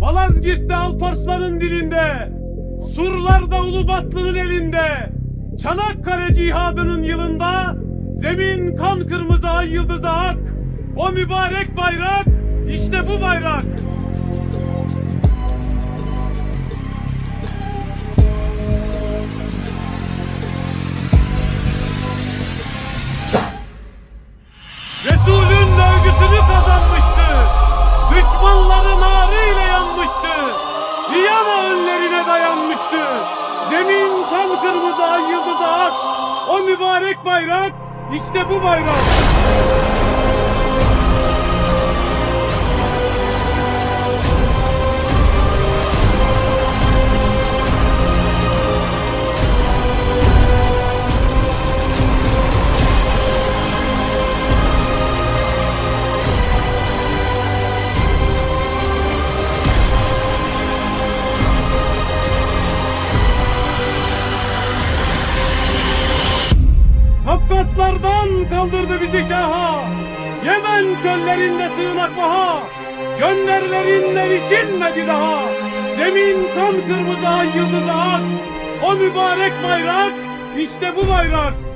Malazgirt'te Alparslan'ın dilinde, surlarda Ulubatlı'nın elinde, Çanakkale cihadının yılında, zemin kan kırmızı ay yıldızı ak, o mübarek bayrak, işte bu bayrak. Zemin kan kırmızı ay yıldızı ak. O mübarek bayrak işte bu bayrak. Kaldırdı bizi şaha. Yemen çöllerinde sığınak baha. Gönderlerinden içilmedi daha. Zemin kan kırmızı ay yıldızı ak. O mübarek bayrak işte bu bayrak.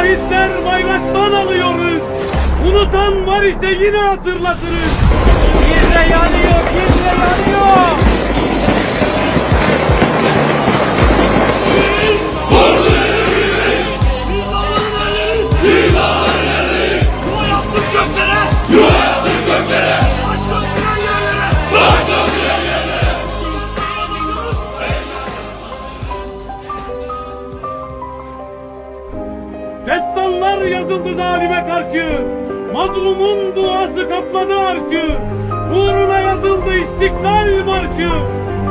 Mücahitler bayraktan alıyoruz. Unutan var ise yine hatırlatırız. Kirre yanıyor, Destanlar yazıldı zalime karşı. Mazlumun duası kapladı arşı. Uğruna yazıldı istiklal marşı.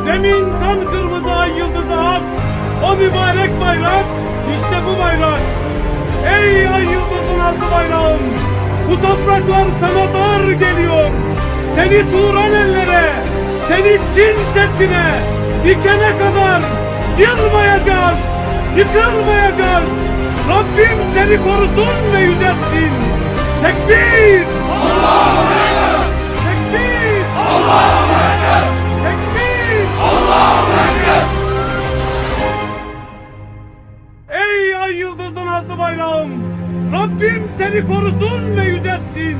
Zemin kan kırmızı ay yıldızı ak. O mübarek bayrak işte bu bayrak. Ey ay yıldızın altı bayrağım. Bu topraklar sana dar geliyor. Seni Turan ellere, seni Çin Seddi'ne dikene kadar yılmayacağız, yıkılmayacağız. Seni korusun ve yüceltsin. Tekbir! Allahu Ekber! Tekbir! Allahu Ekber! Tekbir! Allahu Ekber! Ey ay yıldızın azlı bayrağım! Rabbim seni korusun ve yüceltsin.